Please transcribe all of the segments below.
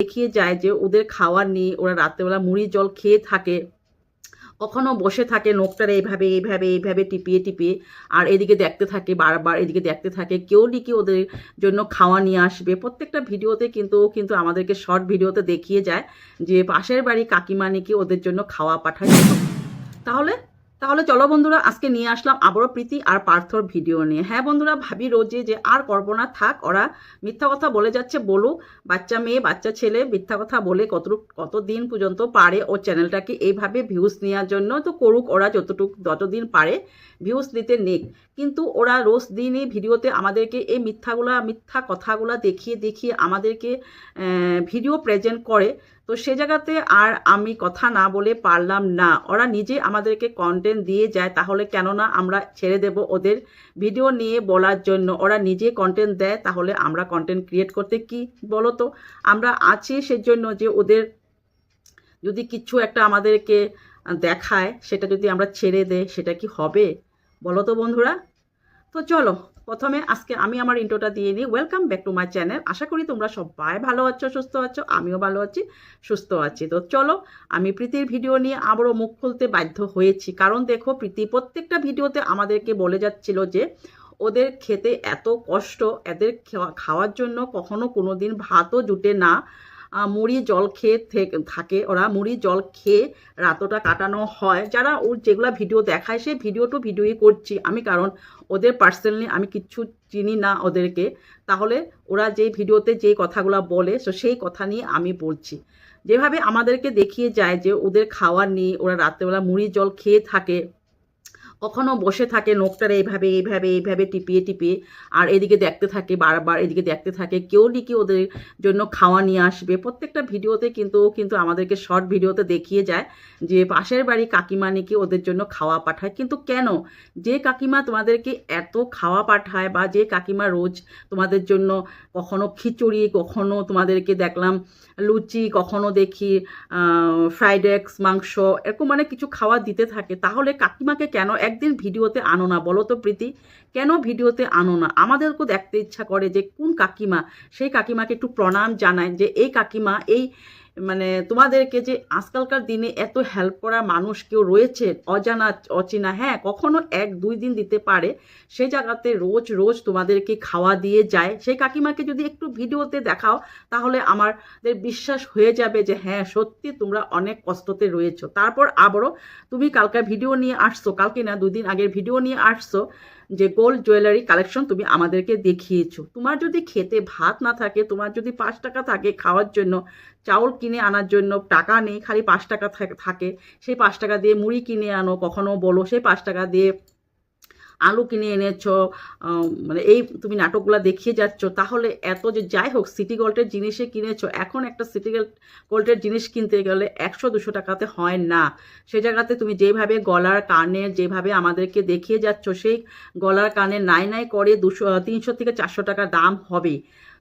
দেখিয়ে যায় যে ওদের খাওয়ার নেই, ওরা রাত্রেবেলা মুড়ি জল খেয়ে থাকে, কখনো বসে থাকে নোকটারে এইভাবে এইভাবে এইভাবে টিপিয়ে টিপিয়ে, আর এদিকে দেখতে থাকে, বারবার এদিকে দেখতে থাকে, কেউ নাকি ওদের জন্য খাওয়া নিয়ে আসবে। প্রত্যেকটা ভিডিওতে কিন্তু কিন্তু আমাদেরকে শর্ট ভিডিওতে দেখিয়ে যায় যে পাশের বাড়ি কাকিমা নাকি ওদের জন্য খাওয়া পাঠায়। তাহলে তাহলে চলো বন্ধুরা, আজকে নিয়ে আসলাম আবারও প্রীতি আর পার্থর ভিডিও নিয়ে। হ্যাঁ বন্ধুরা, ভাবি রোজে যে আর করব না থাক, ওরা মিথ্যা কথা বলে যাচ্ছে, বলুক। বাচ্চা মেয়ে, বাচ্চা ছেলে, মিথ্যা কথা বলে কতটুক, কতদিন পর্যন্ত পারে ও চ্যানেলটাকে এইভাবে ভিউজ নেওয়ার জন্য তো করুক ওরা যতটুক, যতদিন পারে ভিউজ নিতে নেক। কিন্তু ওরা রোজ দিনই ভিডিওতে আমাদেরকে এই মিথ্যাগুলা, মিথ্যা কথাগুলা দেখিয়ে দেখিয়ে আমাদেরকে ভিডিও প্রেজেন্ট করে। তো সে জায়গাতে আর আমি কথা না বলে পারলাম না। ওরা নিজে আমাদেরকে কন্টেন্ট দিয়ে যায়, তাহলে কেননা আমরা ছেড়ে দেব ওদের ভিডিও নিয়ে বলার জন্য। ওরা নিজে কন্টেন্ট দেয়, তাহলে আমরা কন্টেন্ট ক্রিয়েট করতে কি বলো তো আমরা আছি সেজন্য যে ওদের যদি কিছু একটা আমাদেরকে দেখায়, সেটা যদি আমরা ছেড়ে দেয় সেটা কি হবে? বলো তো বন্ধুরা? তো চলো, প্রথমে আজকে আমি আমার ইন্টোটা দিয়ে নিই welcome back to my channel আশা করি তোমরা সবাই ভালো আছো, সুস্থ আছো, আমিও ভালো আছি, সুস্থ আছি। তো চলো, আমি প্রীতির ভিডিও নিয়ে আবারও মুখ খুলতে বাধ্য হয়েছি। কারণ দেখো, প্রীতি প্রত্যেকটা ভিডিওতে আমাদেরকে বলে যাচ্ছিল যে, ওদের খেতে এত কষ্ট, এদের খাওয়া- খাওয়ার জন্য কখনো কোনো দিন ভাতও জুটে না। মুড়ি জল খেয়ে থেকে- ওরা মুড়ি জল খেয়ে রাতটা কাটানো হয়। যারা ওর যেগুলা ভিডিও দেখায় সেই ভিডিও টু ভিডিওই করছি আমি, কারণ ওদের পার্সোনালি আমি কিচ্ছু চিনি না ওদেরকে। তাহলে ওরা যে ভিডিওতে যে কথাগুলো বলে তো সেই কথা নিয়ে আমি বলছি। যেভাবে আমাদেরকে দেখিয়ে যায় যে ওদের খাওয়ার নেই, ওরা রাত্রেবেলা মুড়ি জল খেয়ে থাকে কখনো বসে থাকে নোকটারে এইভাবে এইভাবে এইভাবে টিপিয়ে টিপিয়ে, আর এদিকে দেখতে থাকে বারবার, এদিকে দেখতে থাকে, কেউ নাকি ওদের জন্য খাওয়া নিয়ে আসবে। প্রত্যেকটা ভিডিওতে কিন্তু কিন্তু আমাদেরকে শর্ট ভিডিওতে দেখিয়ে যায় যে পাশের বাড়ি কাকিমা নাকি ওদের জন্য খাওয়া পাঠায়। কিন্তু কেন? যে কাকিমা তোমাদেরকে এত খাওয়া পাঠায় বা যে কাকিমা রোজ তোমাদের জন্য কখনো খিচুড়ি, কখনো তোমাদেরকে দেখলাম লুচি, কখনো দেখি ফ্রাইড এগস মাংস, এরকম মানে কিছু খাওয়া দিতে থাকে, তাহলে কাকিমাকে কেন একদিন ভিডিওতে আনো না, বলো তো প্রীতি। কেন ভিডিওতে আনো না? আমাদেরকেও দেখতে ইচ্ছা করে যে কোন কাকিমা, সেই কাকিমাকে একটু প্রণাম জানায় যে, এই কাকিমা, এই মানে তোমাদেরকে যে আজকালকার দিনে এত হেল্প করা মানুষ কেউ রয়েছে, অজানা, অচেনা হ্যাঁ কখনো এক, দুই দিন দিতে পারে সেই জায়গাতে রোজ রোজ তোমাদেরকে খাওয়া দিয়ে যায়। সেই কাকিমাকে যদি একটু ভিডিওতে দেখাও, তাহলে আমাদের বিশ্বাস হয়ে যাবে যে হ্যাঁ সত্যি তোমরা অনেক কষ্টতে রয়েছো। তারপর আবারও তুমি কালকার ভিডিও নিয়ে আসছো, কালকে না দুদিন আগের ভিডিও নিয়ে আসছো যে গোল্ড জুয়েলারি কালেকশন তুমি আমাদেরকে দেখিয়েছো। তোমার যদি খেতে ভাত না থাকে, তোমার যদি পাঁচ টাকা থাকে খাওয়ার জন্য, চাউল কিনে আনার জন্য টাকা নেই, খালি পাঁচ টাকা থাক- সেই পাঁচ টাকা দিয়ে মুড়ি কিনে আনো, কখনো বলো সেই পাঁচ টাকা দিয়ে আলু কিনে এনেছো মানে এই তুমি নাটকগুলো দেখিয়ে যাচ্ছ, তাহলে এত যে যাই হোক সিটি গোল্ডের জিনিসে কিনেছো, এখন একটা সিটি গোল্ডের জিনিস কিনতে গেলে একশো দুশো টাকাতে হয় না। সে জায়গাতে তুমি যেভাবে গলার কানের যেভাবে আমাদেরকে দেখিয়ে যাচ্ছ, সেই গলার কানে নাই নাই করে দুশো তিনশো থেকে চারশো টাকা দাম হবে।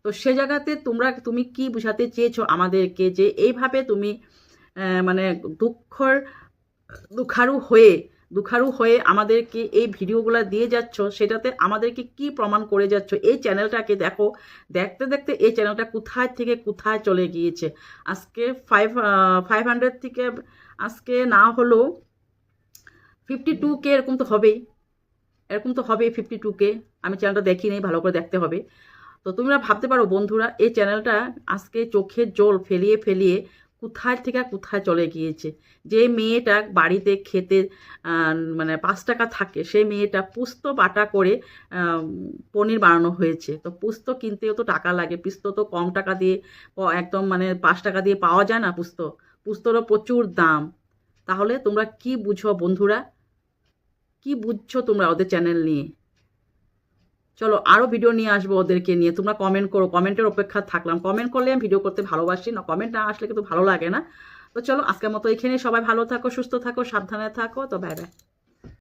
তো সে জায়গাতে তোমরা, তুমি কি বোঝাতে চেয়েছো আমাদেরকে যে এইভাবে তুমি মানে দুঃখর, দুঃখারু হয়ে দুঃখারু হয়ে আমাদেরকে এই ভিডিওগুলো দিয়ে যাচ্ছ, সেটাতে আমাদেরকে কি প্রমাণ করে যাচ্ছ? এই চ্যানেলটাকে দেখো, দেখতে দেখতে এই চ্যানেলটা কোথায় থেকে কোথায় চলে গিয়েছে? আজকে ফাইভ ফাইভ হান্ড্রেড থেকে, আজকে না হলেও ফিফটি টু কে এরকম তো হবেই। এরকম তো হবেই ফিফটি টু কে আমি চ্যানেলটা দেখি নেই, ভালো করে দেখতে হবে। তো তোমরা ভাবতে পারো বন্ধুরা, এই চ্যানেলটা আজকে চোখের জল ফেলিয়ে ফেলিয়ে কোথায় থেকে কোথায় চলে গিয়েছে? যে মেয়েটা বাড়িতে খেতে মানে পাঁচ টাকা থাকে, সেই মেয়েটা পুস্ত বাটা করে পনির বানানো হয়েছে। তো পুস্ত কিনতেও তো টাকা লাগে। পুস্ত তো কম টাকা দিয়ে একদম মানে পাঁচ টাকা দিয়ে পাওয়া যায় না পুস্ত। পুস্তরও প্রচুর দাম। তাহলে তোমরা কি বুঝো বন্ধুরা? কি বুঝছ তোমরা ওদের চ্যানেল নিয়ে? চলো আরও ভিডিও নিয়ে আসব ওদেরকে নিয়ে। তোমরা কমেন্ট করো। কমেন্টের অপেক্ষা থাকলাম। কমেন্ট করলে আমি ভিডিও করতে ভালোবাসি। না কমেন্ট না আসলে কিন্তু ভালো লাগে না। তো চলো আজকের মতো এখানে সবাই ভালো থাকো, সুস্থ থাকো, সাবধানে থাকো। তো বাই বাই